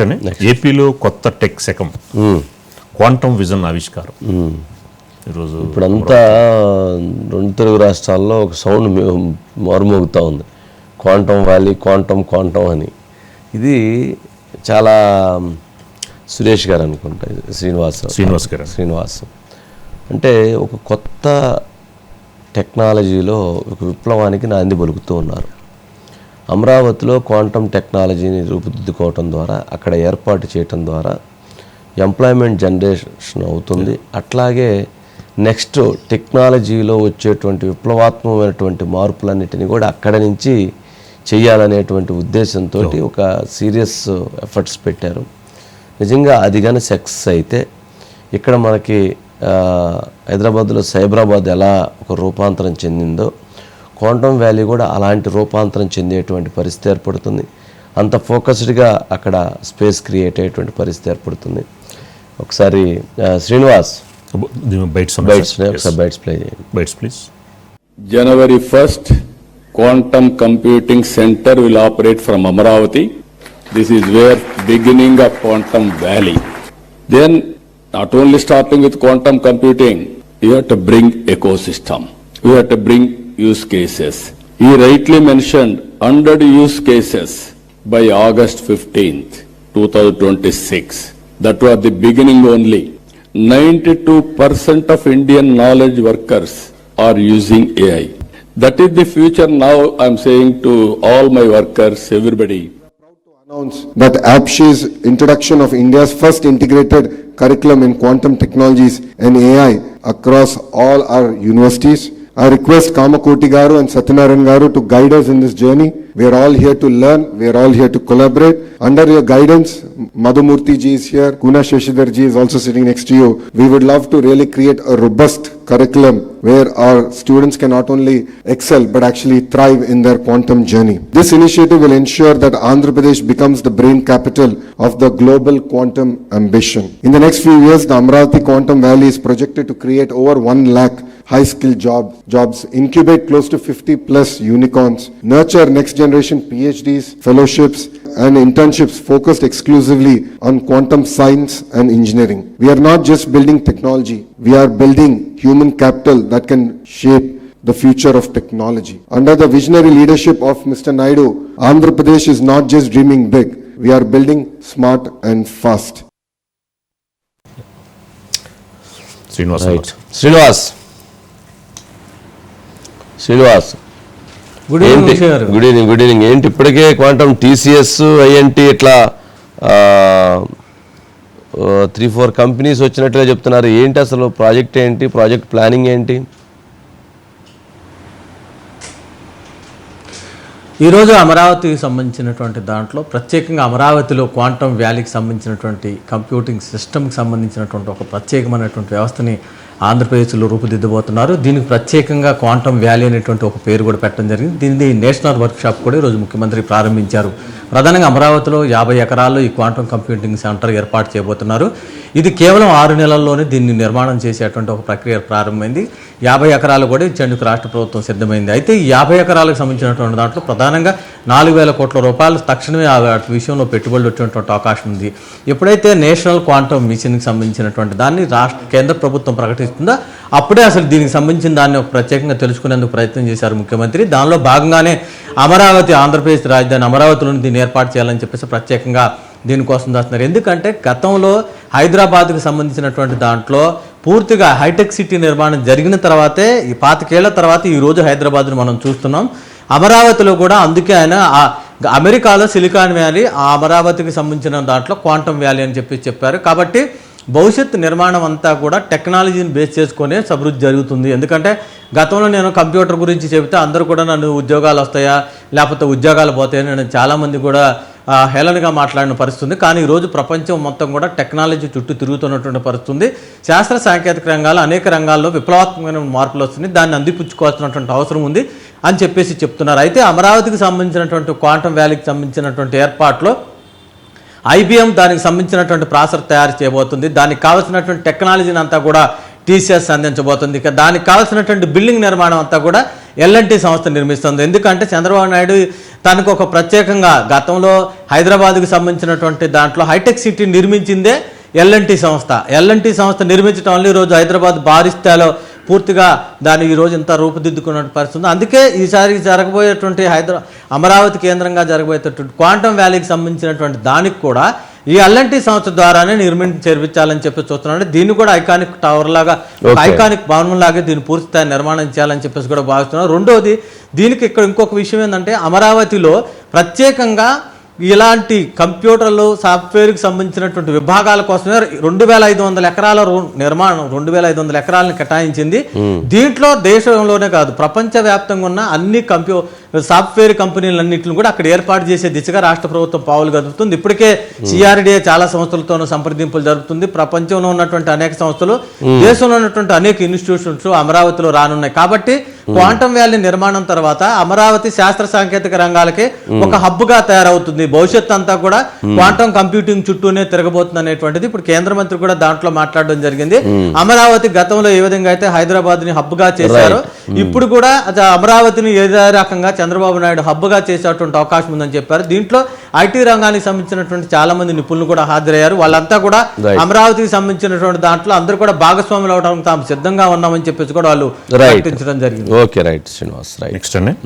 Next అని. ఏపీలో కొత్త టెక్ శకం. క్వాంటమ్ విజన్ ఆవిష్కారం. ఈరోజు ఇప్పుడంతా రెండు తెలుగు రాష్ట్రాల్లో ఒక సౌండ్ మారుమోగుతూ ఉంది. క్వాంటమ్ వ్యాలీ క్వాంటమ్ క్వాంటమ్ అని. ఇది చాలా సురేష్ గారు అనుకుంటా శ్రీనివాస్ శ్రీనివాస్ గారు. శ్రీనివాస్. అంటే ఒక కొత్త టెక్నాలజీలో ఒక విప్లవానికి నాంది పలుకుతూ ఉన్నారు. అమరావతిలో క్వాంటమ్ టెక్నాలజీని రూపుదిద్దుకోవటం ద్వారా అక్కడ ఏర్పాటు చేయటం ద్వారా ఎంప్లాయ్మెంట్ జనరేషన్ అవుతుంది. అట్లాగే నెక్స్ట్ టెక్నాలజీలో వచ్చేటువంటి విప్లవాత్మకమైనటువంటి మార్పులన్నిటిని కూడా అక్కడ నుంచి చేయాలనేటువంటి ఉద్దేశంతో ఒక సీరియస్ ఎఫర్ట్స్ పెట్టారు. నిజంగా అది కానీ సక్సెస్ అయితే ఇక్కడ మనకి హైదరాబాద్లో సైబరాబాద్ ఎలా ఒక రూపాంతరం చెందిందో క్వాంటమ్ వ్యాలీ కూడా అలాంటి రూపాంతరం చెందేటువంటి పరిస్థితి ఏర్పడుతుంది. అంత ఫోకస్డ్గా అక్కడ స్పేస్ క్రియేట్ అయ్యేటువంటి పరిస్థితి ఏర్పడుతుంది. ఒకసారి Srinivas. Bytes bytes bytes play bytes please. January first quantum computing centre will operate from Amaravati this is where beginning of quantum valley then not only starting with quantum computing you have to bring ecosystem you have to bring use cases. He rightly mentioned 100 use cases by August 15th, 2026. That was the beginning only. 92% of Indian knowledge workers are using AI. That is the future now I'm saying to all my workers, everybody. announce that APSHI's introduction of India's first integrated curriculum in quantum technologies and AI across all our universities. I request Kamakoti Garu and Satyanarayan Garu to guide us in this journey. We are all here to learn, we are all here to collaborate. Under your guidance, Madhumurthy ji is here, Kuna Shashidhar ji is also sitting next to you. We would love to really create a robust curriculum where our students can not only excel but actually thrive in their quantum journey. This initiative will ensure that Andhra Pradesh becomes the brain capital of the global quantum ambition. In the next few years, the Amravati Quantum Valley is projected to create over 1 lakh high skill job, jobs, incubate close to 50 plus unicorns, nurture next generation PhDs, fellowships, and internships focused exclusively on quantum science and engineering. We are not just building technology, we are building human capital that can shape the future of technology. Under the visionary leadership of Mr. Naidu, Andhra Pradesh is not just dreaming big, we are building smart and fast. Srinivas. Right. Srinivas. Srinivas. Good evening good evening good evening. ఏంటి ఇప్పటికే quantum TCS INT ఇట్లా three four companies వచ్చినట్టుగా చెప్తున్నారు. ఏంటి అసలు project ఏంటి? Project planning ఏంటి? ఈరోజు అమరావతికి సంబంధించినటువంటి దాంట్లో ప్రత్యేకంగా అమరావతిలో క్వాంటమ్ వ్యాలీకి సంబంధించినటువంటి కంప్యూటింగ్ సిస్టమ్కి సంబంధించినటువంటి ఒక ప్రత్యేకమైనటువంటి వ్యవస్థని ఆంధ్రప్రదేశ్లో రూపుదిద్దబోతున్నారు. దీనికి ప్రత్యేకంగా క్వాంటమ్ వ్యాలీ అనేటువంటి ఒక పేరు కూడా పెట్టడం జరిగింది. దీనిని నేషనల్ వర్క్షాప్ కూడా ఈరోజు ముఖ్యమంత్రి ప్రారంభించారు. ప్రధానంగా అమరావతిలో యాభై ఎకరాల్లో ఈ క్వాంటమ్ కంప్యూటింగ్ సెంటర్ ఏర్పాటు చేయబోతున్నారు. ఇది కేవలం ఆరు నెలల్లోనే దీన్ని నిర్మాణం చేసేటువంటి ఒక ప్రక్రియ ప్రారంభమైంది. యాభై ఎకరాలు కూడా ఇచ్చేందుకు రాష్ట్ర ప్రభుత్వం సిద్ధమైంది. అయితే ఈ యాభై ఎకరాలకు సంబంధించినటువంటి దాంట్లో ప్రధానంగా నాలుగు వేల కోట్ల రూపాయలు తక్షణమే ఆ వాటి విషయంలో పెట్టుబడులు వచ్చేటువంటి అవకాశం ఉంది. ఎప్పుడైతే నేషనల్ క్వాంటమ్ మిషన్కి సంబంధించినటువంటి దాన్ని రాష్ట్ర కేంద్ర ప్రభుత్వం ప్రకటిస్తుందో అప్పుడే అసలు దీనికి సంబంధించిన దాన్ని ఒక ప్రత్యేకంగా తెలుసుకునేందుకు ప్రయత్నం చేశారు ముఖ్యమంత్రి. దానిలో భాగంగానే అమరావతి ఆంధ్రప్రదేశ్ రాజధాని అమరావతిలోని దీన్ని ఏర్పాటు చేయాలని చెప్పేసి ప్రత్యేకంగా దీనికోసం దాస్తున్నారు. ఎందుకంటే గతంలో హైదరాబాద్కి సంబంధించినటువంటి దాంట్లో పూర్తిగా హైటెక్ సిటీ నిర్మాణం జరిగిన తర్వాతే ఈ పాతికేళ్ళ తర్వాత ఈరోజు హైదరాబాద్ను మనం చూస్తున్నాం. అమరావతిలో కూడా అందుకే ఆయన ఆ అమెరికాలో సిలికాన్ వ్యాలీ ఆ అమరావతికి సంబంధించిన దాంట్లో క్వాంటమ్ వ్యాలీ అని చెప్పి చెప్పారు. కాబట్టి భవిష్యత్ నిర్మాణం అంతా కూడా టెక్నాలజీని బేస్ చేసుకునే అభివృద్ధి జరుగుతుంది. ఎందుకంటే గతంలో నేను కంప్యూటర్ గురించి చెబితే అందరూ కూడా నన్ను ఉద్యోగాలు వస్తాయా లేకపోతే ఉద్యోగాలు పోతాయని నేను చాలామంది కూడా హేళనగా మాట్లాడిన పరిస్థితుంది. కానీ ఈరోజు ప్రపంచం మొత్తం కూడా టెక్నాలజీ చుట్టూ తిరుగుతున్నటువంటి పరిస్థితుంది. శాస్త్ర సాంకేతిక రంగాలు అనేక రంగాల్లో విప్లవాత్మకమైన మార్పులు వస్తుంది దాన్ని అందిపుచ్చుకోవాల్సినటువంటి అవసరం ఉంది అని చెప్పేసి చెప్తున్నారు. అయితే అమరావతికి సంబంధించినటువంటి క్వాంటం వ్యాలీకి సంబంధించినటువంటి ఏర్పాట్లో ఐబిఎం దానికి సంబంధించినటువంటి ప్రాసర్ తయారు చేయబోతుంది. దానికి కావాల్సినటువంటి టెక్నాలజీని అంతా కూడా టీసీఎస్ అందించబోతుంది. ఇక దానికి కావాల్సినటువంటి బిల్డింగ్ నిర్మాణం అంతా కూడా ఎల్ఎన్టీ సంస్థ నిర్మిస్తుంది. ఎందుకంటే చంద్రబాబు నాయుడు తనకు ఒక ప్రత్యేకంగా గతంలో హైదరాబాద్కు సంబంధించినటువంటి దాంట్లో హైటెక్ సిటీ నిర్మించిందే ఎల్ఎన్టీ సంస్థ. ఎల్ఎన్టీ సంస్థ నిర్మించడం వల్ల ఈరోజు హైదరాబాద్ భారీ స్థాయిలో పూర్తిగా దాన్ని ఈ రోజు ఇంత రూపుదిద్దుకున్న పరిస్థితి ఉంది. అందుకే ఈసారి జరగబోయేటువంటి హైదరా అమరావతి కేంద్రంగా జరగబోయేటటువంటి క్వాంటమ్ వ్యాలీకి సంబంధించినటువంటి దానికి కూడా ఈ ఎల్ఎన్టీ సంస్థ ద్వారానే నిర్మించి చేర్పించాలని చెప్పి చూస్తున్నాడు దీన్ని కూడా ఐకానిక్ టవర్ లాగా. ఐకానిక్ భవనం లాగా దీన్ని పూర్తి స్థాయి నిర్మాణం చేయాలని చెప్పేసి కూడా భావిస్తున్నారు రెండోది దీనికి ఇక్కడ ఇంకొక విషయం ఏంటంటే అమరావతిలో ప్రత్యేకంగా ఇలాంటి కంప్యూటర్లు సాఫ్ట్వేర్కి సంబంధించినటువంటి విభాగాల కోసమే రెండు వేల ఐదు వందల ఎకరాల రో- నిర్మాణం రెండు వేల ఐదు వందల ఎకరాలను కేటాయించింది. దీంట్లో దేశంలోనే కాదు ప్రపంచవ్యాప్తంగా ఉన్న అన్ని కంప్యూ సాఫ్ట్వేర్ కంపెనీలన్నింటిని కూడా అక్కడ ఏర్పాటు చేసే దిశగా రాష్ట్ర ప్రభుత్వం పావులు గదుపుతుంది. ఇప్పటికే సిఆర్డిఏ చాలా సంస్థలతోనూ సంప్రదింపులు జరుపుతుంది. ప్రపంచంలో ఉన్నటువంటి అనేక సంస్థలు దేశంలో ఉన్నటువంటి అనేక ఇన్స్టిట్యూషన్స్ అమరావతిలో రానున్నాయి. కాబట్టి క్వాంటమ్ వ్యాలీ నిర్మాణం తర్వాత అమరావతి శాస్త్ర సాంకేతిక రంగాలకి ఒక హబ్గా తయారవుతుంది. భవిష్యత్ అంతా కూడా క్వాంటమ్ కంప్యూటింగ్ చుట్టూనే తిరగబోతుంది అనేటువంటిది ఇప్పుడు కేంద్ర మంత్రి కూడా దాంట్లో మాట్లాడడం జరిగింది. అమరావతి గతంలో ఏ విధంగా అయితే హైదరాబాద్ని హబ్గా చేశారో ఇప్పుడు కూడా అమరావతిని ఏదే రకంగా చంద్రబాబు నాయుడు హబ్గా చేసేటువంటి అవకాశం ఉందని చెప్పారు. దీంట్లో ఐటీ రంగానికి సంబంధించినటువంటి చాలా మంది నిపుణులు కూడా హాజరయ్యారు. వాళ్ళంతా కూడా. అమరావతికి సంబంధించినటువంటి దాంట్లో అందరూ కూడా భాగస్వాములు అవడానికి తాము సిద్ధంగా ఉన్నామని చెప్పేసి కూడా వాళ్ళు ప్రకటించడం జరిగింది. Okay right Srinivas right. Next అండి.